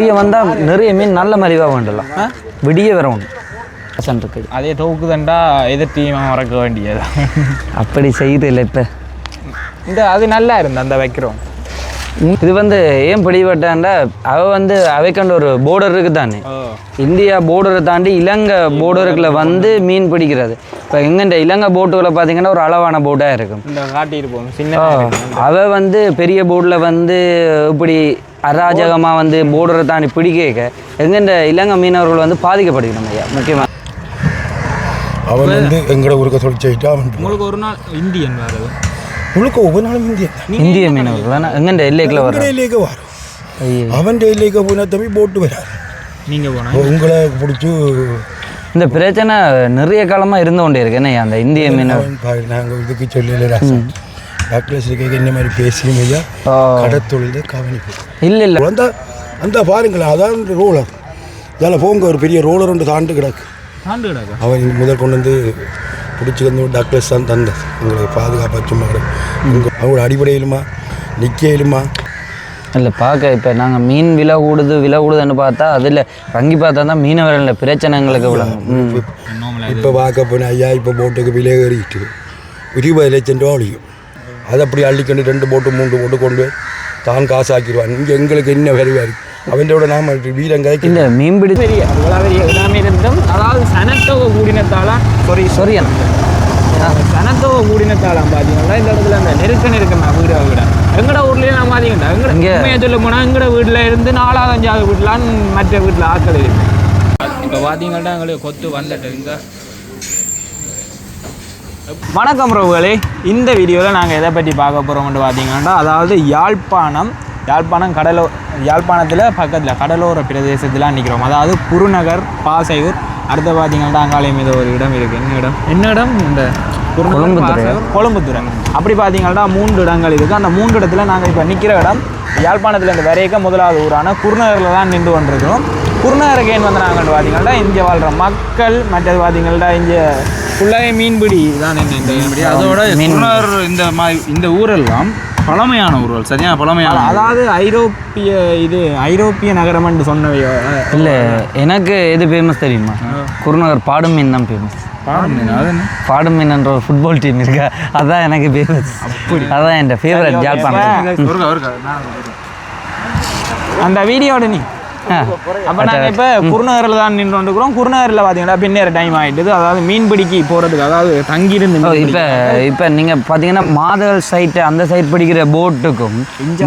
விடிய வந்தால் நிறைய மீன் நல்ல மலிவாக வேண்டலாம். விடிய வர ஒன்று பர்சன்ட் இருக்குது. அதே தோக்குதண்டா எதிர்த்தியும் மறக்க வேண்டியது. அப்படி செய்யுது இல்லை இப்போ இந்த அது நல்லா இருந்து அந்த வைக்கிறோம். இது வந்து ஏன் பிடிபட்டாண்டா அவ வந்து அவைக்கண்ட ஒரு போர்டர் இருக்கு தானே. இந்தியா போர்டரை தாண்டி இலங்கை போர்டருக்குள்ள வந்து மீன் பிடிக்கிறது. இப்போ எங்கண்ட இலங்கை போட்டுகளை பார்த்தீங்கன்னா ஒரு அளவான போட்டாக இருக்கும். காட்டியிருப்போம் சின்ன அவ வந்து பெரிய போர்டில் வந்து இப்படி அராஜகமாக வந்து போர்டரை தாண்டி பிடிக்க எங்கண்ட இலங்கை மீனவர்கள் வந்து பாதிக்கப்படுகிறோம் ஐயா முக்கியமாக அவன் வந்து எங்கட ஊருக்க சொல்லிச்சுட்டு அவன் உங்களுக்கு ஒரு நாள் இந்தியன் வேறு முழுக்க ஒவ்வொரு நாளும் இந்தியன். இந்திய மீனவர்கள் தானே? எங்கண்ட எல்லைக்குள்ள வர டெய்லிக்கு வரும் அவன் டெய்லிக்கு போனா தம்பி போட்டு வராது. நீங்கள் போனா? உங்களை பிடிச்சி இந்த பிரச்சனை நிறைய காலமாக இருந்து கொண்டே இருக்கு. என்ன அந்த இந்திய மீனவர்? அவன் பாரு, நாங்க இதுக்கு சொல்லல டாக்டர்ஸ் இருக்க என்ன மாதிரி பேசியும் ஐயா. கடத்தொழில் கவனிப்பு இல்லை இல்லை. அந்த அந்த பாருங்களேன் அதான் ரோலர் இதில் போங்க ஒரு பெரிய ரோலர் ஒன்று தாண்டு கிடக்கு. தாண்டு கிடக்கா? அவன் முதல் கொண்டு வந்து பிடிச்சி வந்து டாக்டர்ஸ் தான் தந்தது உங்களுக்கு பாதுகாப்பாக சும்மா கிடக்கு அவங்களோட அடிப்படையிலுமா நிற்கையிலுமா இல்லை பார்க்க இப்போ நாங்கள் மீன் விலை கூடுது விலை கூடுதுன்னு பார்த்தா அதில் வங்கி பார்த்தா தான் மீனவர்கள் பிரச்சனை எங்களுக்கு விளங்கும். இப்போ பார்க்க போனால் ஐயா இப்போ போட்டுக்கு விலை ஏறிட்டு இருபது லட்சம் ரூபா அழியும் அதை அப்படி அள்ளிக்கொண்டு ரெண்டு போட்டு மூன்று போட்டு கொண்டு தான் காசாக்கிடுவான். இங்கே எங்களுக்கு என்ன வருவார் அவனோட நாம வீரங்காய்க்கு இந்த மீன்பிடி பெரிய எல்லாமே இருந்தும் அதாவது சனத்தொகை கூடினத்தால சாரி சொரியன் சனத்தொகை கூடினத்தாலாம் பார்த்தீங்கன்னா இந்த இடத்துல அந்த நெருக்க நெருக்கமா வீடு வீட. எங்கட ஊர்லயே நான் பார்த்தீங்கன்னா எங்கட இங்க- உண்மையை சொல்ல போனால் எங்கட வீட்டில் இருந்து நாலாவது அஞ்சாவது வீட்டிலான் மற்ற வீட்டில் ஆக்கள் இருக்கு. இப்போ பார்த்தீங்கன்னா எங்களுக்கு கொத்து வந்துட்டு இங்க வணக்கம் ரோகளே இந்த வீடியோவில் நாங்கள் எதை பற்றி பார்க்க போகிறோம்னு பார்த்தீங்கன்னா அதாவது யாழ்ப்பாணம் யாழ்ப்பாணம் கடலோ யாழ்ப்பாணத்தில் பக்கத்தில் கடலோர பிரதேசத்தில் நிற்கிறோம் அதாவது குருநகர் பாசையூர் அடுத்து பார்த்தீங்கன்னா அங்காலயம் இது ஒரு இடம் இருக்குது என்ன இடம்? என்ன இடம்? இந்த கொழும்புத்துறை. கொழும்புத்துறை அப்படி பார்த்தீங்கன்னா மூன்று இடங்கள் இருக்குது அந்த மூன்று இடத்துல நாங்கள் இப்போ நிற்கிற இடம் யாழ்ப்பாணத்தில் இந்த வரைக்க முதலாவது ஊரான குருநகரில் தான் நின்று கொண்டிருக்கிறோம். குருநகருக்கு ஏன் வந்து நாங்கள் பார்த்தீங்கன்னா இங்கே வாழ்கிற மக்கள் மற்றது பார்த்தீங்கன்னா இங்கே ஃபுல்லாகவே மீன்பிடி தான் இந்த மீன்பிடி. அதோட மீன் குருநார் இந்த மாதிரி இந்த ஊரெல்லாம் பழமையான ஊர்கள் சரியா? பழமையான அதாவது ஐரோப்பிய இது ஐரோப்பிய நகரம் என்று சொன்னவையோ இல்லை எனக்கு எது ஃபேமஸ் தெரியுமா? குருநகர் பாடும் மீன் தான் ஃபேமஸ் பாடம் மீன், அது என்ன? பாடும் மீன்ன்ற ஒரு ஃபுட்பால் டீம் இருக்கா? அதான் எனக்கு ஃபேமஸ் அதான் என் ஃபேவரட் ஜாழ்ப்பாணம். அந்த வீடியோட நீ. அப்போ நாங்கள் இப்போ குருநகரில் தான் நின்று கொண்டிருக்கிறோம் குருநகரில் பார்த்தீங்கன்னா பின்னேற டைம் ஆகிட்டுது அதாவது மீன்பிடிக்கு போகிறதுக்கு அதாவது தங்கியிருந்து ஓ, மீன் இப்ப இப்ப நீங்க பாத்தீங்கன்னா மாதவல் சைட்டு அந்த சைட் பிடிக்கிற போட்டுக்கும்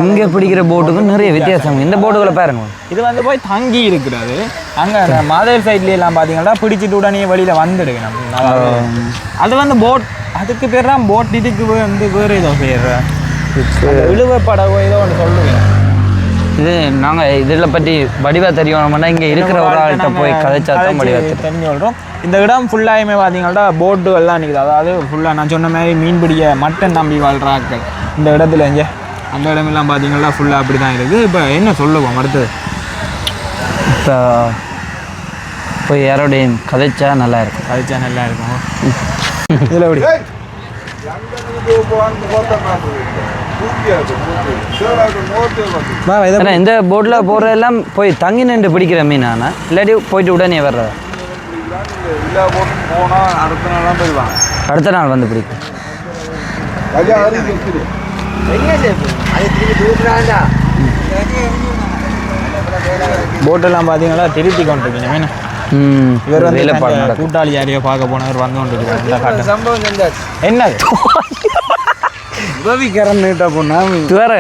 இங்க பிடிக்கிற போட்டுக்கும் நிறைய வித்தியாசம் இந்த போட்டுகளை பாருங்க. இது வந்து போய் தங்கி இருக்கிறது. அங்கே மாதேர் சைட்ல எல்லாம் பார்த்தீங்கன்னா பிடிச்சிட்டு உடனே வெளியில் வந்துடுங்க நம்ம. அது வந்து போட் அதுக்கு பேர் தான் போட் இதுக்கு வந்து வேறு ஏதோ பேர். இழுவ படகோ ஏதோ ஒன்று சொல்லுவேன். இது நாங்க இதுல பற்றி வடிவா தெரியணும்னா இங்க இருக்கிற ஒரு ஆள்கிட்ட போய் கதைச்சா தான் வடிவா தெரியும் தெரிஞ்சு சொல்கிறோம் இந்த இடம் ஃபுல்லாயுமே பார்த்தீங்கன்னா போட்டுகள்லாம் நிற்குது அதாவது ஃபுல்லாக நான் சொன்ன மாதிரி மீன் பிடிக்க மட்டன் நம்பி வாழ்கிற ஆட்கள் இந்த இடத்துல இங்கே அந்த இடமெல்லாம் பார்த்தீங்கன்னா ஃபுல்லாக அப்படி தான் இருக்குது. இப்போ என்ன சொல்லுவோம் அடுத்தது? இப்போ போய் யாரோடையும் கதைச்சா நல்லா இருக்கும். கழிச்சா நல்லா இருக்கும். இதில் எப்படி? இந்த போட்ல போறதெல்லாம் போய் தங்கி நின்று பிடிக்கிற மீன் ஆனா இல்லாட்டி போயிட்டு உடனே வர்றதா? அடுத்த நாள் வந்து பிடிக்கும். போட்டெல்லாம் பார்த்தீங்கன்னா திருத்தி கொண்டிருக்கீங்க மீன். ம் இவர் வந்து கூட்டாளி யாரையோ பார்க்க போனவர் வந்து கொண்டிருக்கிறார். என்னது? உதவிக்காரன் நீட்டா போனா வேற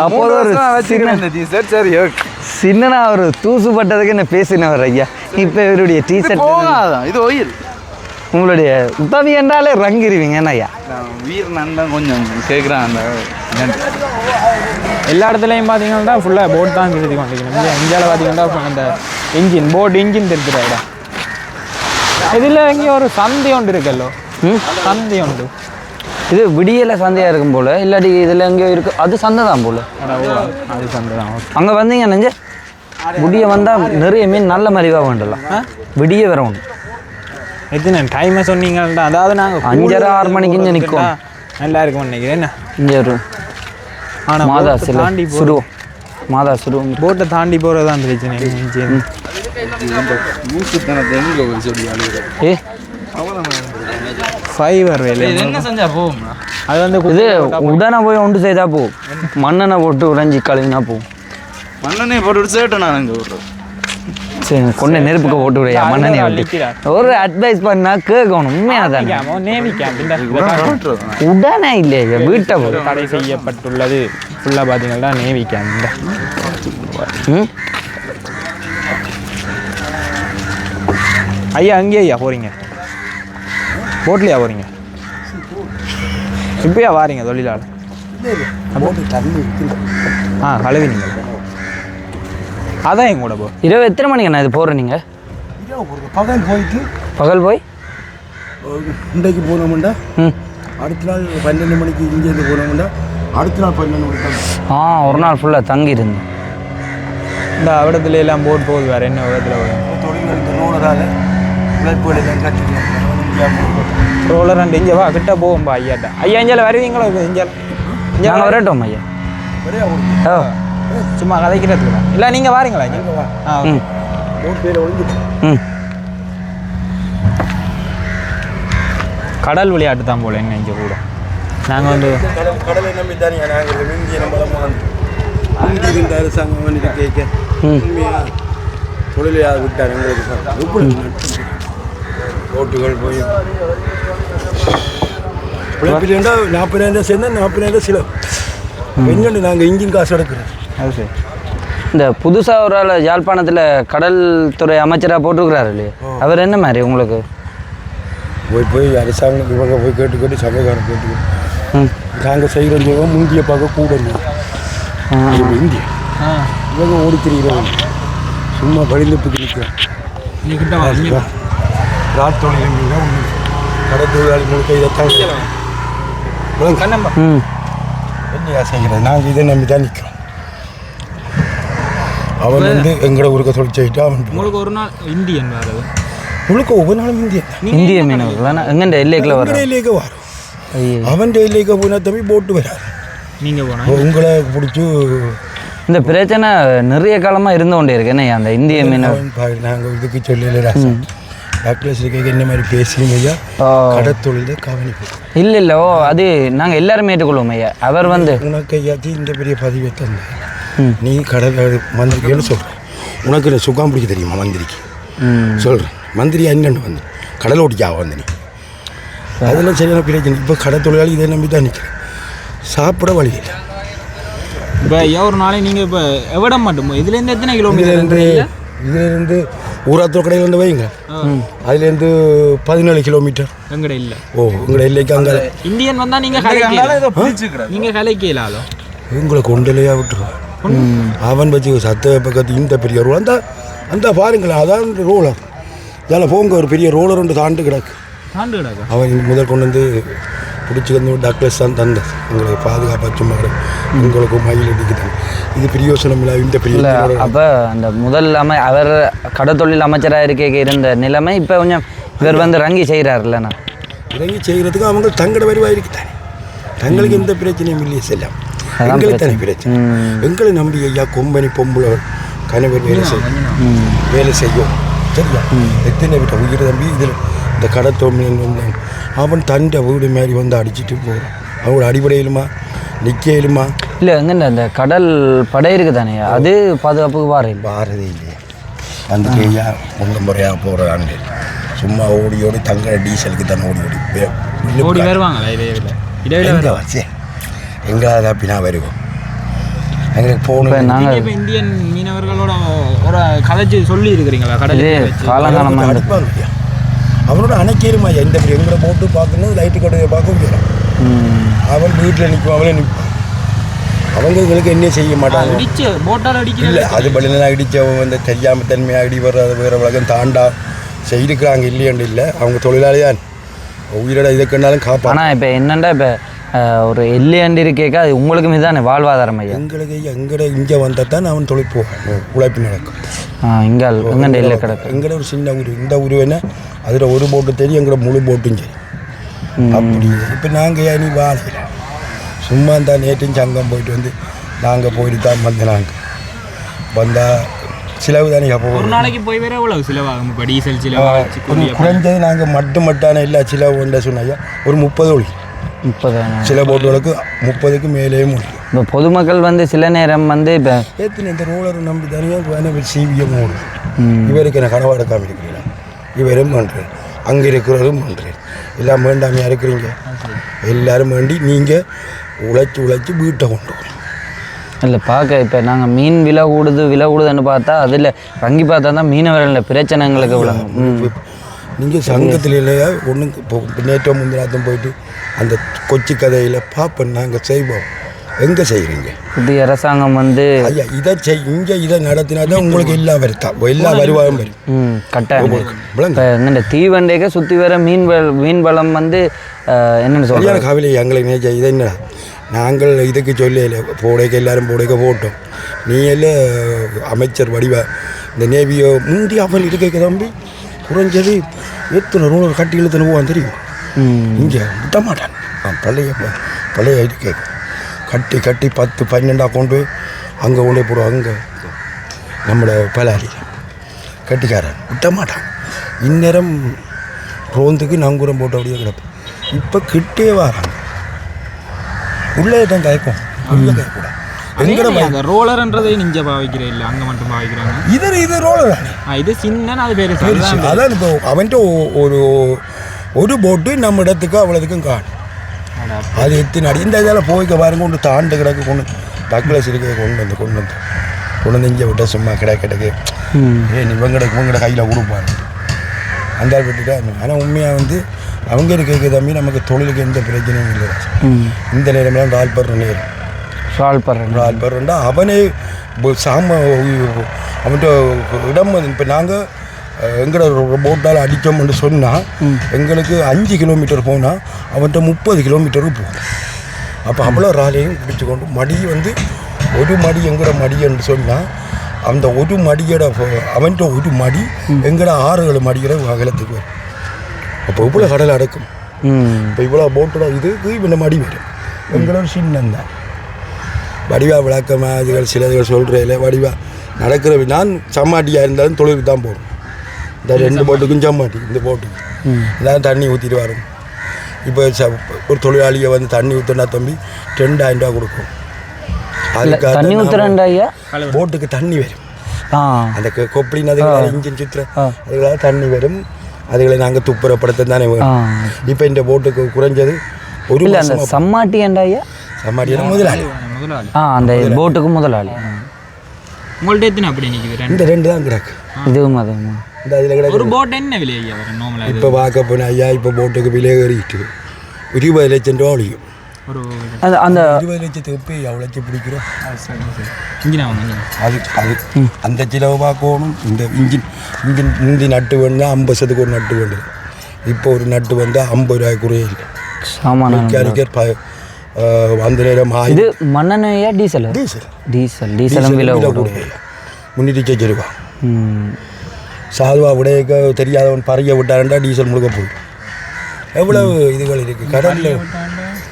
அப்போது ஒரு சின்ன டிஷர்ட் சரி ஓகே சின்னனா ஒரு தூசு பட்டதுக்கு என்ன பேசினவர் ஐயா? இப்போ இவருடைய டீஷர்ட் போகாதான் இது ஒயில் உங்களுடைய உதவி என்றாலே ரங்கிருவீங்க என்ன ஐயா. வீர் நண்பன் கொஞ்சம் கேட்குறான் அந்த. எல்லா இடத்துலையும் பார்த்தீங்கன்னா ஃபுல்லாக போட் தான் திருத்தி கொண்டிருக்கணும் இந்தியாவில் பார்த்தீங்கன்னா அந்த இன்ஜின் போட் இன்ஜின் திருத்துற இதில் இங்கே ஒரு சந்தை ஒன்று இருக்குல்லோ? சந்தை உண்டு இது விடியல சந்தையா இருக்கும் போல இல்லாட்டி இதுல எங்கேயோ இருக்கு அது சந்தை தான் போல. அது சந்தை தான் அங்க வந்தீங்க நெஞ்ச விடிய வந்தா நிறைய மீன் நல்ல மலிவா வேண்டலாம். விடிய வர ஒன்று எத்தனை டைமை சொன்னீங்கள்டா. அதாவது நாங்கள் அஞ்சரை, ஆறு மணிக்கு இங்க நிக்கும். நல்லா இருக்கும் நினைக்கிறேன் என்ன? இங்க ஒரு ஆனால் மாதா சிலை தாண்டி சுருவம் மாதா சிறு போட்டை தாண்டி போகிறது தான் பிரச்சனை ஏ? ஃபைவர் வேலை இது என்ன செஞ்சா போகும்னா அது வந்து இது உடனே போய் ஒன்று செய்தா போ. மண்ணெண்ணை போட்டு உடைஞ்சி கழுவினா போ. மண்ணனே போட்டு சேட்டை நான் இங்கே விட்றேன் சரி கொண்டு நெருப்புக்கு போட்டு விடையா மண்ணெண்ணெய் விட்டு. ஒரு அட்வைஸ் பண்ணா கேட்கணும். உண்மையாக தானே? உடனே இல்லையா வீட்டை போ. தடை செய்யப்பட்டுள்ளது. ஃபுல்லாக பார்த்தீங்கன்னா நேவி கேம்ப் ஐயா அங்கேயே ஐயா போகிறீங்க போட்லையா போகிறீங்க இப்பயா வாரீங்க தொழிலாளர்? ஆ கழுவினீங்க. அதான் எங்க கூட போ. இரவு எத்தனை மணிக்கு நான் இது போடுறேன் நீங்கள் பகல் போயிட்டு பகல் போய்? இன்றைக்கு போனோம்டா. ம். அடுத்த நாள் பன்னெண்டு மணிக்கு இங்கேருந்து போனோம்டா. அடுத்த நாள் பன்னெண்டு மணிக்கு ஆ ஒரு நாள் ஃபுல்லாக தங்கி இருந்தேன் இந்த இடத்துல எல்லாம் போட் போகுது வேறு என்ன விதத்தில் வரும் தொழில் இந்த ரோடரால் உழைப்புகள் எல்லாம் கட்டிக்கலாம் ரோலர் அண்ட் இங்கே வா கிட்ட போகும்பா ஐயாட்ட ஐயா இஞ்சால வருவீங்களா இப்போ இஞ்சால இங்கே நாங்கள் வரட்டும் ஐயா ஓ சும்மா கதைக்கிறதுக்கு தான் இல்லை நீங்கள் வாரீங்களா இங்கே ஆ. ம் கடல் விளையாட்டு தான் போல என்ன இங்கே கூட நாங்கள் வந்து கடல் நம்பி தானே நாங்கள் இந்திய அரசாங்கம் கேட்க தொழிலையாக விட்டார் எங்களுக்கு ரோட்டுகள் போய் பிழைப்பிலேண்டா நாற்பதாயிரம் சேர்ந்தா நாற்பதாயிரம் சில என்னென்னு நாங்கள் இங்கேயும் காசு எடுக்கிறோம் அது சரி இந்த புதுசாக ஒரு ஆள் யாழ்ப்பாணத்தில் கடல் துறை அமைச்சராக போட்டிருக்கிறாரு இல்லையா அவர் என்ன மாதிரி உங்களுக்கு போய் போய் அரசாங்கம் இவங்க போய் கேட்டு கேட்டு சபைக்காரன் கேட்டு ம் நாங்கள் செய்கிற ஜீவம் முந்திய பார்க்க கூட இந்தியா இவங்க ஓடி திரிகிறவங்க சும்மா வழிந்துப்புக்கு நிற்கிறோம் நீ கிட்ட வா ராத் தொழில் மீது ஒன்று கடை தொழிலாளி முழுக்க இதைத்தான் ம் என்னையா செய்கிறது? நாங்கள் இதை நம்பி தான் நிற்கிறோம் அவன் வந்து எங்களோட ஊருக்கு தொழில் செய்யிட்டு அவன் உங்களுக்கு ஒரு நாள் இந்தியன் வேறு முழுக்க ஒவ்வொரு நாளும் இந்தியன். இந்திய மீனவர்கள் எங்கண்ட எல்லைக்குள்ள எங்கட வர்றாங்க இல்லையே வரும் அவன் இல்லையே போனால் தம்பி போட்டு வராது நீங்கள் போனா உங்களை பிடிச்சி இந்த பிரச்சனை நிறைய காலமாக இருந்து கொண்டே இருக்கு. என்ன அந்த இந்திய மீனவர்? நாங்கள் இதுக்கு சொல்லல டாக்டர்ஸ் இருக்க என்ன மாதிரி பேசியும் ஐயா? ஓ. கடத்தொழிலை கவனிப்போம் இல்லை இல்லை ஓ அது நாங்கள் எல்லாருமே ஏற்றுக்கொள்வோம் ஐயா. அவர் வந்து உனக்கு ஐயாத்தி இந்த பெரிய பதிவை தந்த ம். நீ கடல் மந்திரிக்கேன்னு சொல்கிறேன் உனக்கு என்ன சுகம் பிடிக்க தெரியுமா மந்திரிக்கு? ம். சொல்கிறேன் மந்திரி என்னன்னு வந்து. கடல் ஓட்டிக்கா வந்து நீ? அதெல்லாம் சரியான பிரச்சனை இப்போ கடை தொழிலாளி இதை நம்பி தான் நிற்கிறேன் சாப்பிட வழி இல்லை. இப்போ ஐயா ஒரு நாளை நீங்கள் இப்போ எவிடம் மட்டும்? இதுலேருந்து எத்தனை கிலோமீட்டர் இதுலேருந்து ஊராத்தூர் கடையில் வந்து வைங்க அதுலேருந்து பதினேழு கிலோமீட்டர் எங்கட இல்லை. ஓ உங்களை இல்லைக்கு அங்கே. இந்தியன் வந்தால் நீங்கள் கலைக்கலாம் நீங்கள் கலைக்கலாலோ உங்களை கொண்டலையா விட்டுருவான் அவன் வச்சு சத்த பக்கத்து இந்த பெரிய ரோல். அந்த அந்த பாருங்களேன் அதான் ரோலர். இதில் போங்க ஒரு பெரிய ரோலர் ஒன்று தாண்டு கிடக்கு. அவன் முதல் கொண்டு வந்து பிடிச்சி வந்து டாக்டர்ஸ் தான் தந்தது உங்களுக்கு பாதுகாப்பாக சும்மா கிடக்கு. உங்களுக்கு மயில் அடிக்குது இது பிரயோசனம் இல்லை இந்த பெரிய இல்லை. அப்போ அந்த முதல் அமை அவர் கடத்தொழில் அமைச்சராக இருக்க இருந்த நிலைமை இப்போ கொஞ்சம் இவர் வந்து ரங்கி செய்கிறாருல்லண்ணா இறங்கி செய்கிறதுக்கு அவங்க தங்கட வருவா இருக்குதானே தங்களுக்கு எந்த பிரச்சனையும் இல்லையே செல்லாம். எங்களுக்கு தானே பிரச்சனை. எங்களை நம்பி ஐயா கொம்பனி பொம்பளை கணவர் வேலை செய்யும் வேலை செய்யும். சரியா? எத்தனை விட்ட உயிர் தம்பி இதில் இந்த கடத்தோமியன் வந்தாங்க அவன் தண்டை வீடு மாதிரி வந்து அடிச்சிட்டு போகிறான் அவங்கள அடிப்படையிலுமா? நிற்கையிலுமா இல்லை எங்கண்ட அந்த கடல் படை இருக்கு தானே அது பாதுகாப்புக்கு வார இல்லை பாரதே இல்லையா வந்துட்டு ஐயா ஒன்று முறையாக போகிறான்னு சும்மா ஓடி ஓடி தங்க டீசலுக்கு தானே ஓடி ஓடி ஓடி வருவாங்களா? இடையில எங்கே வச்சு எங்கே அப்படி நான் வருவோம். எங்களுக்கு போகணும் நாங்கள் இப்போ இந்தியன் மீனவர்களோட ஒரு கதைச்சு சொல்லி இருக்கிறீங்களா இது கடலில் காலங்காலமாக அவனோட அணைக்கேருமா இந்த எங்களை போட்டு பார்க்கணும் லைட்டு கடையை பார்க்க முடியல. ம் அவன் வீட்டில் நிற்கும் அவளே நிற்பான் அவங்க எங்களுக்கு என்ன செய்ய மாட்டாங்க? அடிச்சு போட்டால் அடிக்கிற இல்லை அது பலினா அடித்தவன் வந்து தெரியாமல் தன்மையாக அடி வர்றது வேறு உலகம் தாண்டா. செய்திருக்கிறாங்க இல்லையாண்டு இல்லை. அவங்க தொழிலாளிதான் உயிரோட இதை கண்டாலும் காப்பாங்க ஆனால் இப்போ என்னண்டா இப்போ ஒரு எல்லையாண்டு இருக்கேக்க அது உங்களுக்கு மீதானே வாழ்வாதாரம் ஐயா? எங்களுக்கு எங்கட இங்கே வந்தால் தான் அவன் தொழில் போவான் உழைப்பு நடக்கும். ஆ இங்கால் எங்கண்ட எல்லை கிடக்கு எங்கட ஒரு சின்ன ஊர் இந்த ஊர் வேணா அதில் ஒரு போட்டு தெரியும் எங்கட முழு போட்டும் சரி. அப்படி இப்போ நாங்கள் ஏன் வாழல? சும்மா இருந்தால் நேற்றும் சங்கம் போயிட்டு வந்து நாங்கள் போயிட்டு தான் வந்து நாங்கள் வந்தால் செலவு தானே அப்போ ஒரு நாளைக்கு போய் வேற எவ்வளவு செலவாகும்? இப்போ டீசல் ஒரு குறைஞ்சது நாங்கள் மட்டு மட்டான எல்லா செலவு உண்ட சொன்னாங்க ஒரு முப்பது ஒளி. முப்பதாயிரம் சில போட்டுகளுக்கு முப்பதுக்கு மேலேயே முடியும் இப்போ பொதுமக்கள் வந்து சில நேரம் வந்து இப்போ ஏற்றின இந்த ரோலரை நம்பி தனியாக வேணும் சிவிஎம் ஓடும் இவருக்கு நான் கனவா எடுக்காம இருக்கிறேன் இவரும் பண்ணுறேன் அங்கே இருக்கிறவரும் பண்ணுறேன் எல்லாம் வேண்டாமையா இருக்கிறீங்க? எல்லாரும் வேண்டி நீங்கள் உழைச்சி உழைச்சி வீட்டை கொண்டு வரணும். இல்லை பார்க்க இப்போ நாங்கள் மீன் விலை கூடுது விலை கூடுதுன்னு பார்த்தா அதில் வங்கி பார்த்தா தான் மீனவர்களில் பிரச்சனைங்களுக்கு விளங்கும் ம். நீங்கள் சங்கத்தில் இல்லையா? ஒன்றும் இப்போ நேற்று முந்தினாத்தம் போயிட்டு அந்த கொச்சி கதையில் பார்ப்பேன் நாங்கள் செய்வோம். எங்கே செய்கிறீங்க புதிய அரசாங்கம் வந்து ஐயா இதை செய் இங்கே இதை நடத்தினா தான் உங்களுக்கு எல்லா வருத்தா எல்லா வருவாயும் வரும். கட்டாயம். இந்த தீவண்டைக்கு சுற்றி வர மீன் மீன் வளம் வந்து என்னன்னு சரியான கவலை எங்களுக்கு நினைச்ச இது என்ன? நாங்கள் இதுக்கு சொல்லல போடைக்க எல்லாரும் போடைக்க போட்டோம். நீ எல்லாம் அமைச்சர் வடிவ இந்த நேவியோ முந்தி அவன் இருக்க தம்பி குறைஞ்சது எத்தனை ரூல் கட்டி இழுத்துன்னு போவான் தெரியும்? இங்கே விட மாட்டான் பழைய பழைய இருக்கே கட்டி கட்டி பத்து பன்னெண்டா கொண்டு அங்கே கொண்டு போய் போடுவோம் அங்கே நம்மளோட பலாரி கட்டிக்காரன். விட்ட மாட்டான். இந்நேரம் ரோந்துக்கு நங்கூரம் போட்டு அப்படியே கிடப்போம் இப்போ கிட்டே வராங்க உள்ளே தான் கயக்கும். உள்ளே கயக்கூடாது. எங்கட ரோலர்ன்றதை நீங்க பாவிக்கிற இல்ல? அங்க மட்டும் பாவிக்கிறாங்க இது இது ரோலர் இது சின்ன அது பேரு. அதான் இப்போ அவன்கிட்ட ஒரு ஒரு போட்டு நம்ம இடத்துக்கு அவ்வளோதுக்கும் காணும். அது எத்தனை அடி? இந்த இதில் போய்க்க பாருங்க கொண்டு தாண்டு கிடக்கு கொண்டு டக்ளஸ் இருக்க கொண்டு வந்து கொண்டு வந்து. கொண்டு வந்து இங்கே விட்ட சும்மா கிட கிடக்கு. ஏன் இவங்கட இவங்கட கையில் கொடுப்பாரு அந்த விட்டுட்டா ஆனால் உண்மையாக வந்து அவங்க இருக்க தம்பி நமக்கு தொழிலுக்கு எந்த பிரச்சனையும் இல்லை. இந்த நேரம்லாம் ரால் படுற நேரம் சால்வ் பண்ணுறேன் ரால் படுறா அவனே சாம அவன்கிட்ட இடம் இப்போ நாங்கள் எங்களோட போட்டால் அடித்தோம்னு சொன்னால் எங்களுக்கு அஞ்சு கிலோமீட்டர் போனால் அவன்கிட்ட முப்பது கிலோமீட்டருக்கு போகும். அப்போ அவ்வளோ ராலையும் பிடிச்சு கொண்டு மடி வந்து ஒரு மடி எங்கட மடின்னு சொன்னால் அந்த ஒரு மடியோட அவன்கிட்ட ஒரு மடி எங்கட ஆறு ஏழு மடியோட அகலத்துக்கு வரும். அப்போ இவ்வளோ கடல் அடக்கும். இப்போ இவ்வளோ போட்டோட இதுக்கு இந்த மடி வரும். எங்களோட சின்னந்தான் வடிவா விளக்கமா இதுகள் சிலதுகள் சொல்கிறதில்ல வடிவா. நடக்கிற நான் சம்மாட்டியாக இருந்தாலும் தொழிலுக்கு தான் போகணும். இந்த ரெண்டு போட்டுக்கும் சம்மாட்டி இந்த போட்டுக்கு இதான் தண்ணி ஊற்றிட்டு வரும். இப்போ ச- ஒரு தொழிலாளியை வந்து தண்ணி ஊற்றினா தம்பி ரெண்டாயிரம் ரூபா கொடுக்கும். அதுக்காக தண்ணி ஊற்றுறேன்டா போட்டுக்கு தண்ணி வரும். ஆ. அந்த கொ- கொப்பளின் அதுகளால் இன்ஜின் சுற்றுற அதுகளால் தண்ணி வரும். அதுகளை நாங்கள் துப்புரப்படுத்த தானே ஆ. வேணும். இப்போ இந்த போட்டுக்கு குறைஞ்சது ஒரு இல்லை அந்த மாசமா சம்மாட்டி ஏன்டா ஐயா சம்மாட்டியான முதலாளி. முதலாளி. ஆ அந்த போட்டுக்கு முதலாளி. உங்கள்ட்ட எத்தனை அப்படி நிக்குது? ரெண்டு. இந்த ரெண்டு தான் கிடக்கு. இதுவும் அதுவும் இந்த அதில் கிடக்கு ஒரு போட் என்ன விலை ஐயா வரும் நார்மலா இது இப்போ பார்க்க போனால் ஐயா இப்போ போட்டுக்கு விலை ஏறிட்டு இருபது லட்சம் ரூபா ஒழியும் ஒரு அந்த இருபது லட்சத்துக்கு இப்போ எவ்வளோ பிடிக்கிறோம் இன்ஜினா வந்து அது அது அந்த செலவு பார்க்கணும் இந்த இன்ஜின் இன்ஜின் முந்தி நட்டு வேணும்னா ஐம்பது வருஷத்துக்கு ஒரு நட்டு வேண்டியது இப்போ ஒரு நட்டு வந்தால் ஐம்பது ரூபாய் குறைய இல்லை சாமான அந்த நேரம் இது ஆயிரம் மண்ணெண்ணெய்யா டீசல் டீசல் டீசல் டீசலும் விலை கூடும் முன்னூற்றி லட்சம் ரூபா ம் சாதுவா விடையக்க தெரியாதவன் பறைய விட்டாருண்டா டீசல் முழுக்க போயிடும் எவ்வளவு இதுகள் இருக்குது கடலில்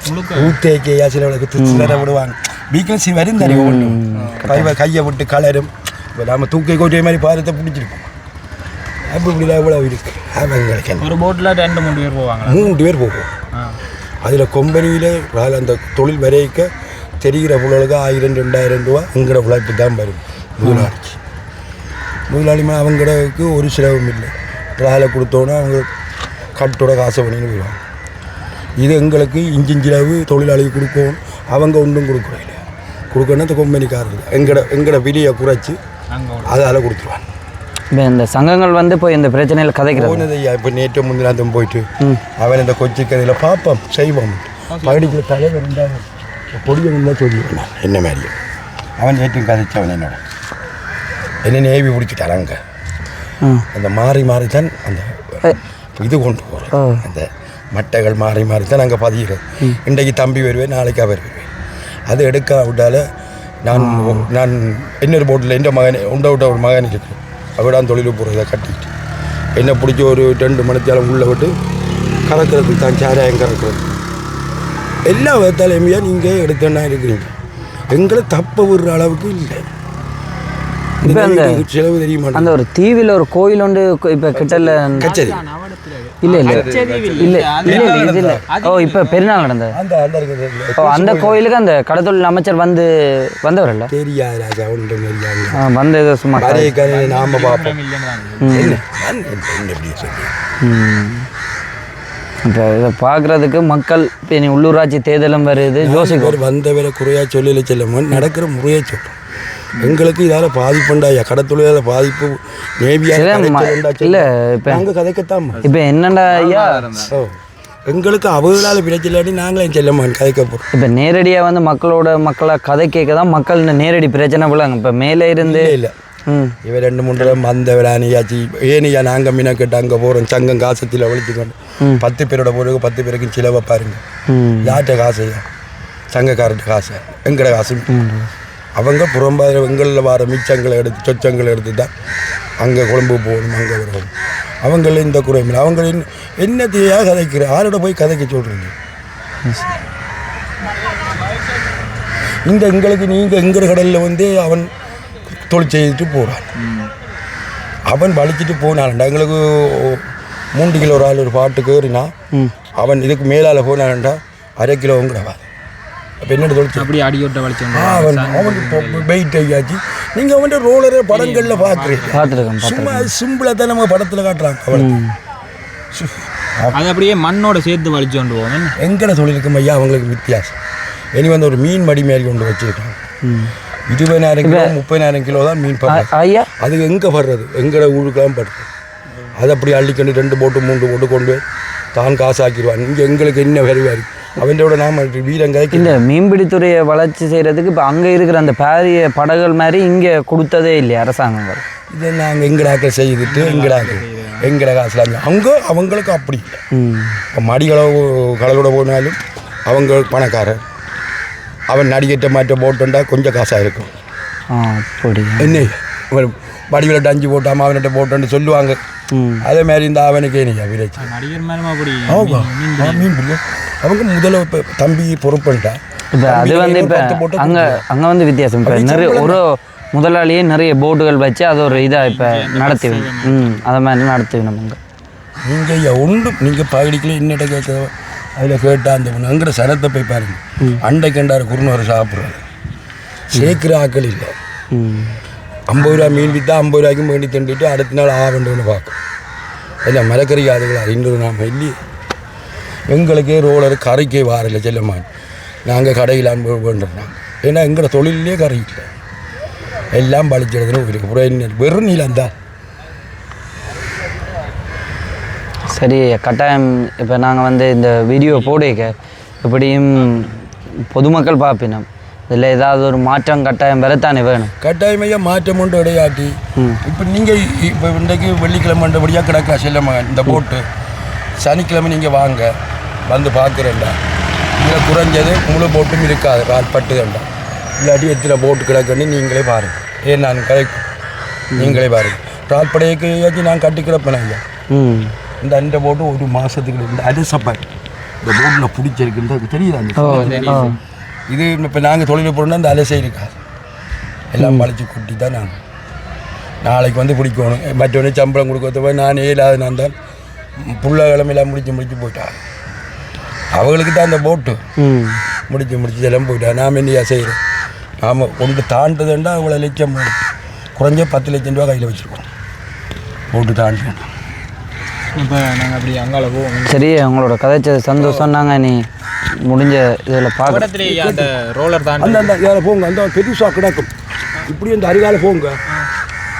முழுக்க. ஊத்தேக்கையா சிலவளுக்கு சிலரை விடுவாங்க. வீக்னஸ் வரும் தானே ஒன்றும் கைவை கையை விட்டு கலரும். இப்போ நாம தூக்கி கொட்டிய மாதிரி பாரத்தை பிடிச்சிருப்போம் அப்படி இப்படிலாம் எவ்வளோ இருக்கு? அவங்களுக்கு என்ன? ஒரு போட்ல ரெண்டு மூணு பேர் போவாங்களா? மூணு பேர் போகும் ஆ. அதில் கொம்பனியில் அந்த தொழில் வரைக்க தெரிகிற புள்ளலுக்கு ஆயிரம் ரெண்டாயிரம் ரூபா எங்கட உழைப்பு தான் வரும். முதலாளிக்கு. முதலாளிமா அவங்களுக்கு ஒரு சிலவும் இல்லை. வேலை கொடுத்தோன்னா அவங்க கட்டோட காசை பண்ணின்னு போயிடுவாங்க. இது எங்களுக்கு இன்ஜின் சிலவு தொழிலாளிக்கு கொடுக்கணும் அவங்க ஒன்றும் கொடுக்குறதில்ல கொடுக்கணும் இந்த கொம்பனிக்காரர்கள் எங்கட எங்கட விலையை குறைச்சி அதால் கொடுத்துருவாங்க. இப்போ இந்த சங்கங்கள் வந்து போய் இந்த பிரச்சனையில் கதைக்கிறது. போனது ஐயா இப்போ நேற்று முந்தினாந்தம் போயிட்டு அவன் இந்த கொச்சி கதையில் பார்ப்போம் செய்வோம். பகடிக்கிற தலைவர் இருந்தாங்க பொடியவன் தான் சொல்லுவேன் நான் என்ன மாதிரி? அவன் நேற்று கதைச்சவன் என்னோட. என்ன நேவி ம் அந்த மாறி மாறி தான் அந்த இது கொண்டு போகிறோம் அந்த மட்டைகள் மாறி மாறி தான் அங்கே பதிகிறோம் இன்றைக்கு தம்பி வருவேன் நாளைக்கு அவர் வருவேன். அது எடுக்க விட்டால நான் நான் இன்னொரு போட்டில் எந்த மகன் உண்ட விட்ட ஒரு மகன் இருக்கு அவடான் தொழில் போகிறத கட்டிட்டு. என்ன பிடிச்ச ஒரு ரெண்டு மணித்தாலும் உள்ளே விட்டு கறக்கிறதுக்கு தான் சாராயம் கறக்கிறது. எல்லா விதத்தாலையுமே நீங்கள் எடுத்தோன்னா இருக்கிறீங்க. எங்களை தப்ப விடுற அளவுக்கு இல்லை. இப்ப அந்த- செலவு தெரிய மாட்டேங்குது அந்த ஒரு தீவில் ஒரு கோயில் ஒன்று இப்போ கிட்டல கச்சேரி. இல்லை இல்லை. இல்லை இல்லை இல்லை இது இல்லை. ஓ இப்போ பெருநாள் நடந்தது? அந்த அந்த இருக்குது ஓ அந்த கோயிலுக்கு அந்த கடத்தொழில் அமைச்சர் வந்து வந்தவர் இல்ல தெரியாது ராஜா ஒன்றும் தெரியாது ஆ, வந்து ஏதோ சும்மா கரையை கரையை நாம பார்ப்போம். இப்போ இதை பார்க்குறதுக்கு மக்கள் இப்போ இனி உள்ளூராட்சி தேர்தலும் வருது யோசிக்கும். இவர் வந்தவரை குறையா சொல்லல செல்லமன் நடக்கிற முறையை சொல்றோம். எங்களுக்கு இதால பாதிப்புண்டாயா கடத்தொழிலால பாதிப்பு மேபியா இல்ல, இப்ப- நாங்க கதைக்கத்தான் இப்போ என்னடா ஐயா. எங்களுக்கு அவங்களால பிரச்சனை நாங்களே செல்லமான் கதைக்க போறோம் இப்போ நேரடியாக வந்து மக்களோட மக்களை கதை கேட்க தான் மக்கள் நேரடி பிரச்சனை விழாங்க இப்போ மேலே இருந்து இல்ல இல்ல. ம். இவ ரெண்டு மூணு தடவை வந்த விளானியாச்சு ஏனியா நாங்க மீனக்கிட்ட அங்க போறோம். சங்கம் காசத்தில் வலிச்சுக்கொண்டு பத்து பேரோட போறதுக்கு பத்து பேருக்கு சிலவை பாருங்க. யார்கிட்ட காசையா சங்கக்காரர்கிட்ட காசு. எங்கட காசு? அவங்க புறம்பாத எங்களில் வர மிச்சங்களை எடுத்து சொச்சங்களை எடுத்து தான் அங்கே கொழும்பு போகணும் அங்கே வரணும் அவங்கள இந்த குறைமில்லை. அவங்க என்ன- என்னத்தையா கதைக்கிற? யாரோட போய் கதைக்க சொல்கிறீங்க இந்த எங்களுக்கு நீங்கள் எங்கள் கடலில் வந்து அவன் தொழில் செய்துட்டு போகிறான் அவன் வலிச்சிட்டு போனான்டா. எங்களுக்கு மூன்று கிலோ ஒரு ஆள் ஒரு பாட்டுக்கு ஏறினா அவன் இதுக்கு மேலால் போனான்டா. அரை கிலோ உங்கடவா அப்போ என்ன தொழில் அப்படி அடியோட்ட வலிச்சோம் அவன் அவனுக்கு வெயிட் ஐயாச்சு நீங்கள் அவன் ரோலரை படங்களில் பார்க்குறீங்க சும்மா சிம்பிளாக தான் நம்ம படத்தில் காட்டுறாங்க அவன். அது அப்படியே மண்ணோட சேர்த்து வலிச்சோண்டு போவோம் எங்கட தொழிலுக்கும் ஐயா அவங்களுக்கு வித்தியாசம். இனி வந்து ஒரு மீன் மடி மாதிரி கொண்டு வச்சுருக்காங்க இருபதாயிரம் கிலோ முப்பதாயிரம் கிலோ தான் மீன் ஐயா? அது எங்கே படுறது? எங்கட ஊருக்கெல்லாம் படுறது அது அப்படி அள்ளிக்கொண்டு ரெண்டு போட்டு மூன்று போட்டு கொண்டு போய் தான் காசாக்கிடுவான். இங்கே எங்களுக்கு என்ன வருவார் அவனோட நாம வீரம் கதைக்கு இந்த மீன்பிடித்துறையை வளர்ச்சி செய்கிறதுக்கு இப்போ அங்கே இருக்கிற அந்த பாரிய படகுகள் மாதிரி இங்கே கொடுத்ததே இல்லையா அரசாங்கங்கள் இதை நாங்கள் எங்கடாக்கள் செய்துட்டு எங்கடாக்கள் எங்கட காசுல அவங்க அவங்களுக்கு அப்படி இல்லை. ம். இப்போ மடிகளவு கடலோட போனாலும் அவங்க பணக்காரர். அவன் நடிகட்ட மாற்ற போட்டுண்டா கொஞ்சம் காசாக இருக்கும். அப்படி என்ன? இவன் வடிவில் அஞ்சு போட்டாம அவன்கிட்ட போட்டோன்னு சொல்லுவாங்க. ம். அதே மாதிரி இந்த அவனுக்கு ஏனியா விரைச்சி நடிகர் மேலும் அப்படி மீன் அவங்க முதல்ல இப்போ தம்பி பொறுப்புன்ட்டா இப்போ அது வந்து இப்போ அங்கே அங்கே வந்து வித்தியாசம். இப்போ நிறைய ஒரு முதலாளியே நிறைய போட்டுகள் வச்சு அது ஒரு இதாக இப்போ நடத்தி ம் அதை மாதிரி நடத்தி நம்ம நீங்கள் ஐயா ஒன்றும் நீங்கள் பாகடிக்கல என்னட்ட கேட்க அதில் கேட்டா அந்த பொண்ணு அங்கிற சரத்தை போய் பாருங்க. அண்டை கண்டாரு குருணவர் சாப்பிட்றாரு. சேர்க்கிற ஆக்கள் இல்லை. ம். ஐம்பது ரூபா மீன் விற்றா ஐம்பது ரூபாய்க்கும் வேண்டி திண்டுட்டு அடுத்த நாள் ஆவண்டுன்னு பார்க்கும். இல்லை மரக்கறி அதுகளா இன்னொரு நாம் இல்லையே. எங்களுக்கே ரோலர் கரைக்கே வாரில்லை செல்லமான் நாங்கள் கடையில் பண்ணுறோம் ஏன்னா எங்களோட தொழிலே கரை இல்லை எல்லாம் பழிச்சிடுதுன்னு இருக்கு என்ன வெறும் நீளம் தான். சரி கட்டாயம் இப்போ நாங்கள் வந்து இந்த வீடியோ போடுக. எப்படியும் பொதுமக்கள் பார்ப்பினோம். இதில் ஏதாவது ஒரு மாற்றம் கட்டாயம் வரத்தானே வேணும்? கட்டாயமையாக மாற்றம் உண்டு இடையாட்டி. இப்போ நீங்கள் இப்போ இன்றைக்கு வெள்ளிக்கிழமைன்றபடியாக கிடக்கா செல்லமகன் இந்த போட்டு சனிக்கிழமை நீங்கள் வாங்க. வந்து பார்க்குறேன்டா. இதில் குறைஞ்சது முழு போட்டும் இருக்காது கால் பட்டுதண்டா. இல்லாட்டி எத்தனை போட்டு கிடக்குன்னு நீங்களே பாருங்கள் ஏன் நான் கதைக்கு நீங்களே பாருங்கள் ரால்படையக்கு ஏற்றி நான் கட்டி கிடப்பேன் ஐயா ம். இந்த அந்த போட்டு ஒரு மாதத்துக்கு இந்த அரிசப்பை இந்த போட்டில் பிடிச்சிருக்குன்றது தெரியுதா அந்த இது இப்போ நாங்கள் தொழில் போகிறோம்னா இந்த அலசை இருக்காது. எல்லாம் பழிச்சு குட்டி தான் நாங்கள் நாளைக்கு வந்து பிடிக்கணும். மற்றவனே சம்பளம் கொடுக்கறது போய் நான் ஏழாவது நான் தான். புள்ள கிழமையெல்லாம் முடிச்சு முடிச்சு போயிட்டா அவங்களுக்கு தான் அந்த போட்டு. ம். முடிச்சு முடிச்சு எல்லாம் போயிட்டா. நாம் என்னையா செய்கிறோம் நாம் கொண்டு தாண்டதுண்டா அவ்வளோ லட்சம். குறைஞ்ச பத்து லட்சம் ரூபா கையில் வச்சுருக்கோம். போட்டு தாண்டி இப்போ நாங்கள் அப்படி அங்கால போவோம். சரி உங்களோட கதைச்சது சந்தோஷம் நாங்கள் நீ முடிஞ்ச இதில் பார்க்க அந்த ரோலர் தான் அந்த அந்த இதில் போங்க. அந்த பெருசாக கிடக்கும். இப்படி அந்த அருகால போங்க.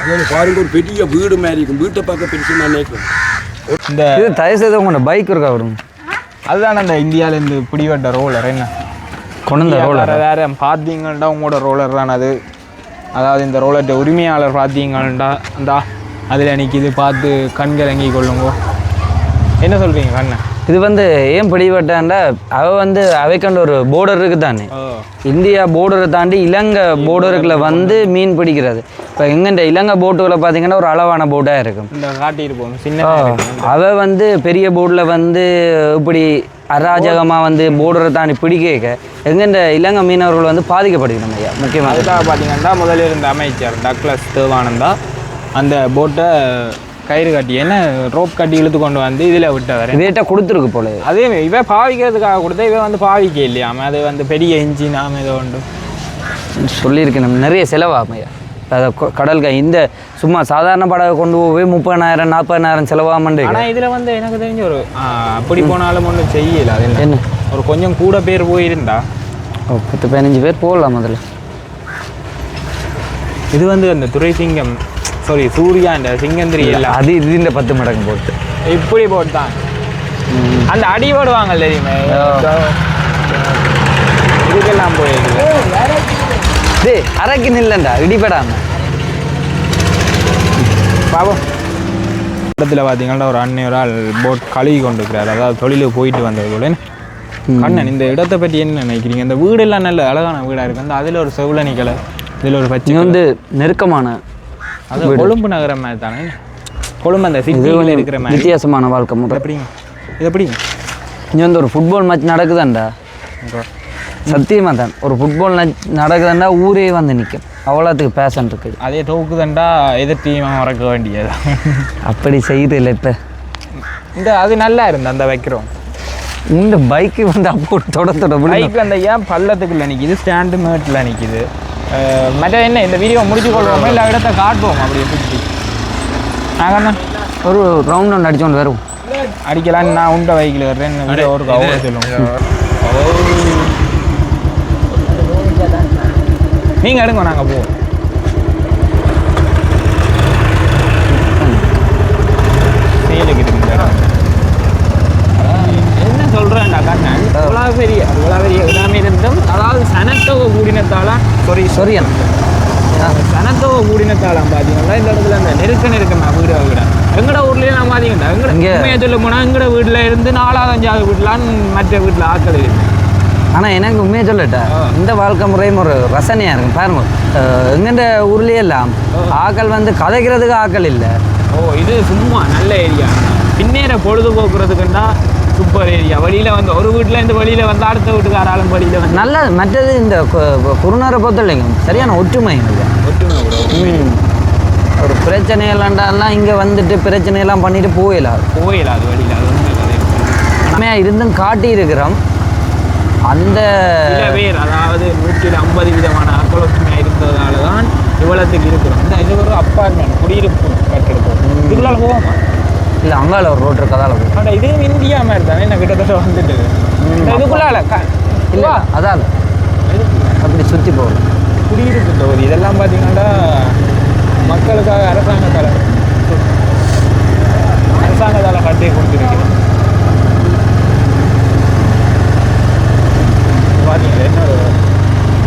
அதில் பாருங்க ஒரு பெரிய வீடு மாதிரி இருக்கும். வீட்டை பார்க்க பெருசு நான் இந்த இது தயவு செய்து உங்களோட பைக் இருக்கா விடுங்க அதுதான் அந்த இந்தியாவிலேருந்து பிடிவட்ட ரோலர் என்ன? கொண்டு ரோலர் வேற பார்த்தீங்கன்னா உங்களோட ரோலர் தான் அது. அதாவது இந்த ரோலர்ட்ட உரிமையாளர் பார்த்தீங்கன்னா அந்த அதில் நிற்கிது பார்த்து கண்கலங்கி கொள்ளுங்க. என்ன சொல்கிறீங்க கண்ணை? இது வந்து ஏன் பிடிபட்டாண்டா அவ வந்து அவைக்கண்ட ஒரு போர்டர் இருக்கு தானே. இந்தியா போர்டரை தாண்டி இலங்கை போர்டருக்குள்ள வந்து மீன் பிடிக்கிறது. இப்போ எங்கண்ட? இலங்கை போட்டுகளை பார்த்தீங்கன்னா ஒரு அளவான போட்டாக இருக்கும். காட்டியிருப்போம் சின்ன அவ வந்து பெரிய போர்டில் வந்து இப்படி அராஜகமாக வந்து போர்டரை தாண்டி பிடிக்க எங்கெந்த இலங்கை மீனவர்கள் வந்து பாதிக்கப்படுகிறோம் ஐயா முக்கியமாக அதுக்காக பார்த்தீங்கன்னா முதல்ல இருந்த அமைச்சர் டக்ளஸ் தேவானந்தா அந்த போட்டை கயிறு கட்டி என்ன ரோப் கட்டி இழுத்து கொண்டு வந்து இதில் விட்டவர். இதேட்ட கொடுத்துருக்கு போல. அதே இவ பாவிக்கிறதுக்காக கொடுத்தா இவ வந்து பாவிக்க இல்லையாம அது வந்து பெரிய இன்ஜின் ஆம ஏதோ உண்டு சொல்லியிருக்கேன் நம்ம நிறைய செலவாகும் ஐயா அதை கொ- கடலுக்கு இந்த சும்மா சாதாரண படகை கொண்டு போய் முப்பதாயிரம் நாற்பதாயிரம் செலவாமண்டு ஆனால் இதில் வந்து எனக்கு தெரிஞ்ச ஒரு அப்படி போனாலும் ஒன்றும் செய்யல அதில் என்ன? ஒரு கொஞ்சம் கூட பேர் போயிருந்தா. பத்து பதினஞ்சு பேர் போகலாம் முதல்ல. இது வந்து அந்த துரை சிங்கம் சாரி சூர்யா இந்த சிங்கந்திரி எல்லாம். அது இது இந்த பத்து மடங்கு போட்டு இப்படி போட்டான் அந்த அடி போடுவாங்க தெரியுமே? இதுக்கெல்லாம் போயிருக்கு டேய் அரைக்கு நில்லண்டா? இடிபடாம. பாவம் இடத்துல பார்த்தீங்கன்னா ஒரு அண்ணன் ஒரு ஆள் போட் கழுவி கொண்டு இருக்கிறார் அதாவது தொழிலுக்கு போயிட்டு வந்தது போல. கண்ணன் இந்த இடத்தை பற்றி என்ன நினைக்கிறீங்க? இந்த வீடெல்லாம் நல்ல அழகான வீடாக இருக்கு. அந்த அதில் ஒரு செவ்வளனி கலை இதில் ஒரு பச்சை வந்து நெருக்கமான அது கொழும்பு நகரம் மாதிரி தானே? கொழும்பு அந்த சிட்டியில் இருக்கிற மாதிரி. வித்தியாசமான வாழ்க்கை முறை. எப்படிங்க? இது எப்படிங்க? இங்கே வந்து ஒரு ஃபுட்பால் மேட்ச் நடக்குதாண்டா? சத்தியமாக தான். ஒரு ஃபுட்பால் நடக்குதுண்டா ஊரே வந்து நிற்கும் அவ்வளோத்துக்கு பேஷன் இருக்குது. அதே தோக்குதண்டா எதிர் டீமை மறக்க வேண்டியது. அப்படி செய்யுது இல்லை இப்போ. இந்த அது நல்லா இருந்து அந்த வைக்கிறோம். இந்த பைக்கு வந்து அப்போ தொட தொட பைக் அந்த ஏன் பள்ளத்துக்குள்ள நிற்கிது ஸ்டாண்டு மேட்டில் நிற்கிது மற்ற என்ன இந்த வீடியோ முடிச்சு கொள்வோமா? இல்லை இடத்த காட்டுவோம்? அப்படியே சுற்றி நாங்கள் ஒரு ரவுண்ட் ஒன்று அடிச்சோண்டு வரும் அடிக்கலான்னு நான் உண்ட பைக்கில் வர்றேன் வீடியோ ஒரு கவர் சொல்லுவோம். நீங்கள் எடுங்க நாங்கள் போவோம். என்ன சொல்கிறேன்டா கண்ணன் இவ்வளோ பெரிய பெரிய எல்லாமே இருந்தும் அதாவது சனத்தொகை கூடினத்தால சாரி சொரியன் சனத்தொகை கூடினத்தாலாம் பார்த்தீங்கன்னா இந்த இடத்துல இந்த நெருக்க நெருக்கமா வீடு வீட எங்கட ஊர்லயே நான் பார்த்தீங்கன்னா எங்கட உண்மையை சொல்ல போனால் எங்கட வீட்டில் இருந்து நாலாவது அஞ்சாவது வீட்டிலான் மற்ற வீட்டில் ஆட்கள் இருக்கு ஆனால் எனக்கு உண்மையை சொல்லட்டா இந்த வாழ்க்கை முறையும் ஒரு ரசனையாக இருக்கும். பாருங்க எங்கெண்ட ஊர்லேயே எல்லாம் ஆக்கள் வந்து கதைக்கிறதுக்கு ஆக்கள் இல்லை. ஓ இது சும்மா நல்ல ஏரியா பின்னேற பொழுதுபோக்குறதுக்குன்னா சூப்பர் ஏரியா. வழியில வந்து ஒரு வீட்டில் இந்த வழியில வந்து அடுத்த வீட்டுக்காராலும் வழியில வந்து. நல்ல மற்றது இந்த குருநாரை பொறுத்தவரைக்கும் சரியான ஒற்றுமை இல்லை ஒற்றுமை. ஒரு பிரச்சனை இல்லைண்டாலாம் இங்கே வந்துட்டு பிரச்சனையெல்லாம் பண்ணிட்டு போயிடலாம் போயிடல அது வழியில அது உண்மையாக இருந்தும் காட்டி இருக்கிறோம் அந்த பேர் அதாவது நூற்றில் ஐம்பது விதமான ஆட்கள் ஒற்றுமையாக இருந்ததால தான் இவ்வளத்துக்கு இருக்கிறோம். இந்த இது ஒரு அப்பார்ட்மெண்ட் குடியிருப்பு கட்டிருக்கோம் இதுக்குள்ளால போவோமா? இல்லை அங்கால ஒரு ரோட் இருக்கதால ஆனால் இதுவும் இந்தியா மாதிரி தானே என்ன கிட்டத்தட்ட வந்துட்டு? இதுக்குள்ளால இல்லை அதால். அப்படி சுற்றி போகணும் குடியிருப்பு தொகுதி இதெல்லாம் பார்த்தீங்கன்னா மக்களுக்காக அரசாங்கத்தால் அரசாங்கத்தால் கட்டி கொடுத்துருக்கிறோம் பார்த்தீங்களா என்ன ஒரு-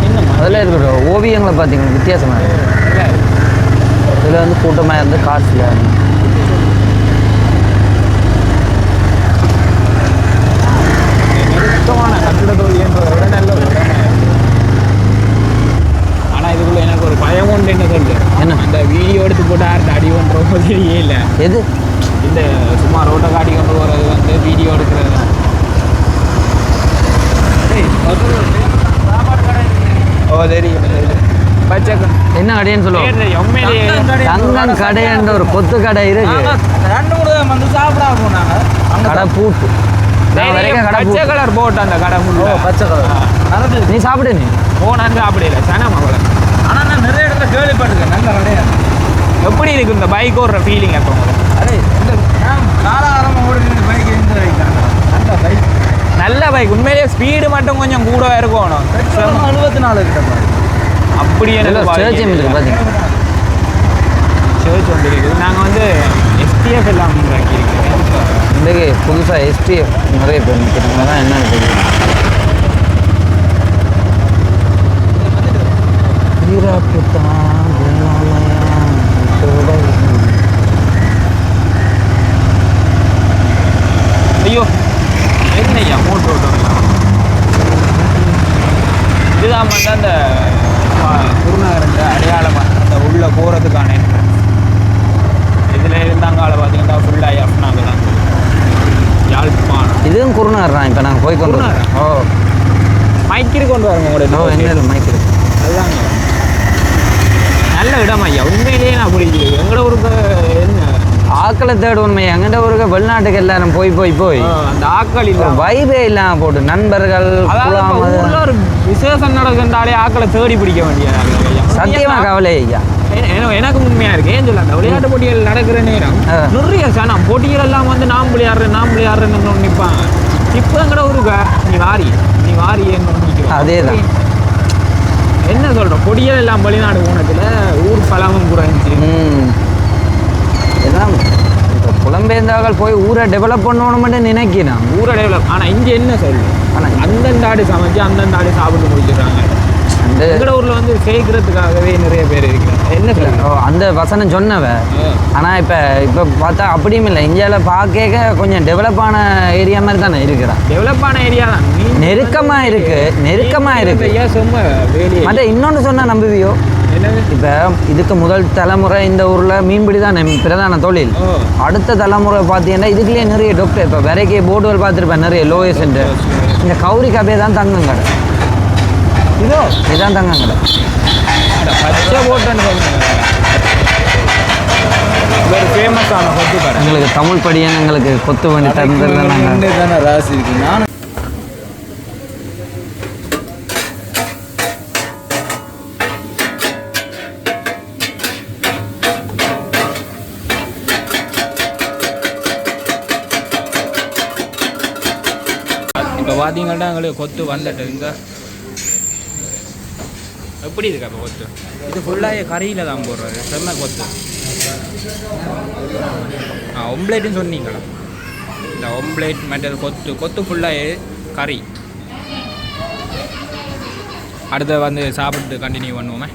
என்ன ம- அதில் இருக்கிற ஓவியங்களை பார்த்தீங்கன்னா வித்தியாசமாக இருக்கு. நல்லா இருக்கு. இதில் வந்து கூட்டமாக இருந்து காசில் நெருக்கமான கட்டிட விட நல்ல ஒரு இடமா இருக்கு. ஆனா இதுக்குள்ள எனக்கு ஒரு பயம் உண்டு என்ன சொல்லு என்ன? அந்த வீடியோ எடுத்து போட்டு யார்கிட்ட அடி பண்ணுற மாதிரியே இல்லை. எது? இந்த சும்மா ரோட்டை காட்டி கொண்டு போகிறது வந்து வீடியோ எடுக்கிறது. ஓ தெரியும் என்ன கடைன்னு சொல்லுவோம்? தங்கம் கடை என்ற ஒரு கொத்து கடை இருக்கு. ரெண்டு மூணு வந்து சாப்பிட போனாங்க கடை பூட்டு. கடை பச்சை கலர் போட்டு அந்த கடை ஃபுல்லாக பச்சை கலர். நீ சாப்பிடு நீ. போனாந்து அப்படி இல்லை. சனம் அவ்வளோ ஆனால் நான் நிறைய இடத்துல கேள்விப்பட்டிருக்கேன். நல்ல கிடையாது எப்படி இருக்கு இந்த பைக் ஓடுற ஃபீலிங் அப்போ உங்களுக்கு? அரே இந்த காலாகாரமாக ஓடுற பைக் எந்த வைக்கிறாங்க அந்த பைக் நல்ல பைக் உண்மையிலேயே ஸ்பீடு மட்டும் கொஞ்சம் கூட இருக்கணும் அறுபத்தி நாலு கிட்ட மாதிரி அப்படி இதில் சேர்ச்சியம் இருக்கு பார்த்தீங்க சர்ச் வந்து இருக்குது. நாங்கள் வந்து எஸ்டிஎஃப் எல்லாம் இறக்கியிருக்கோம் இன்றைக்கி புதுசாக எஸ்டிஎஃப் நிறைய பேர் நிற்கிறாங்க. தான் என்னன்னு தெரியும் வீராப்புத்தான் ஐயோ என்னய்யா மோட்டர் ஓட்டலாம் இதுதான் வந்து அந்த ஆ, குருநகரங்க அடையாளமாக அந்த உள்ளே போகிறதுக்கான இதில் இதுல இருந்தாங்க பார்த்தீங்கன்னா ஃபுல்லாக எஃப்னாங்க தான் யாழ்ப்பாணம். இதுவும் குருநார் தான் இப்போ நாங்கள் போய் கொண்டு வரோம் ஓ. மைக்கிரு கொண்டு வரோம் உங்களோட ஓ என்ன மைக்கிரு? அதுதாங்க. நல்ல இடம் ஐயா உண்மையிலேயே நான் பிடிக்கிறேன் எங்களோட ஊருக்கு என்ன? ஆக்களை தேடு உண்மை எங்கிட்ட ஊருக்கு வெளிநாட்டுக்கு எல்லாரும் போய் போய் போய். அந்த ஆக்கள் இல்லை வைபே இல்லாமல் போட்டு நண்பர்கள் ஒரு விசேஷம் நடக்கின்றாலே ஆக்களை தேடி பிடிக்க வேண்டிய சத்தியமா கவலை ஐயா. எனக்கு உண்மையா இருக்கு. ஏன் சொல்ல விளையாட்டு போட்டிகள் நடக்கிற நேரம். நிறைய சனம் போட்டிகள் எல்லாம் வந்து நாம் விளையாடுறேன் நாம் விளையாடுறேன்னு நிற்பாங்க இப்போ எங்கட ஒரு நீ வாரி. நீ வாரி நிற்கிறோம் அதேதான். என்ன சொல்றோம்? பொடியல் எல்லாம் வெளிநாடு போனதுல ஊர் பலமும் குறைஞ்சி எல்லாம் இப்போ போய் ஊரை டெவலப் பண்ணணும்னு நினைக்கிறான். ஊரை டெவலப் ஆனா இங்க என்ன சொல்லு? ஆனா அந்தந்த ஆடு சமைச்சு அந்தந்த ஆடு சாப்பிட்டு முடிச்சிடுறாங்க. அந்த எங்கட ஊர்ல வந்து சேர்க்கறதுக்காகவே நிறைய பேர் இருக்கிறாங்க. என்ன ஓ, அந்த வசனம் சொன்னவ? ஆனால் இப்போ இப்போ பார்த்தா அப்படியும் இல்லை. இந்தியாவில் பார்க்க கொஞ்சம் டெவலப்பான ஏரியா மாதிரி தானே இருக்கிறான் டெவலப்பான ஏரியா தான். நீ நெருக்கமா இருக்கு. நெருக்கமா இருக்கு. சும்மா மற்ற இன்னொன்று சொன்னா நம்புவியோ? இப்போ இதுக்கு முதல் தலைமுறை இந்த ஊரில் மீன்பிடி தான் பிரதான தொழில். அடுத்த தலைமுறை பார்த்தீங்கன்னா இதுக்குள்ளேயே நிறைய டாக்டர் இப்போ வரைக்கே போர்டுகள் பார்த்துருப்பேன் நிறைய லோயஸ் சென்டர். இந்த கௌரி கபே தான் தங்கம் கடை. இதோ. இதுதான் தங்கம் கடை அந்த பச்சை போட்டுன்னு சொல்லுங்க. ஒரு ஃபேமஸான கொத்து கடை எங்களுக்கு தமிழ் படியன் எங்களுக்கு கொத்து பண்ணி தந்ததில்ல நாங்கள் தானே ராசி இருக்கு. நானும் இப்போ பார்த்தீங்கன்னா எங்களுக்கு கொத்து வந்துட்டு இங்க. எப்படி இருக்கு அப்போ கொத்து? இது ஃபுல்லாக கறியில் தான் போடுறாரு. செம்ம கொத்து. ஆ ஒம்ப்ளேட்னு சொன்னீங்களா? இந்த ஒம்ப்ளேட் மற்ற கொத்து கொத்து ஃபுல்லாக கறி. அடுத்த வந்து சாப்பிட்டு கண்டினியூ பண்ணுவோமே.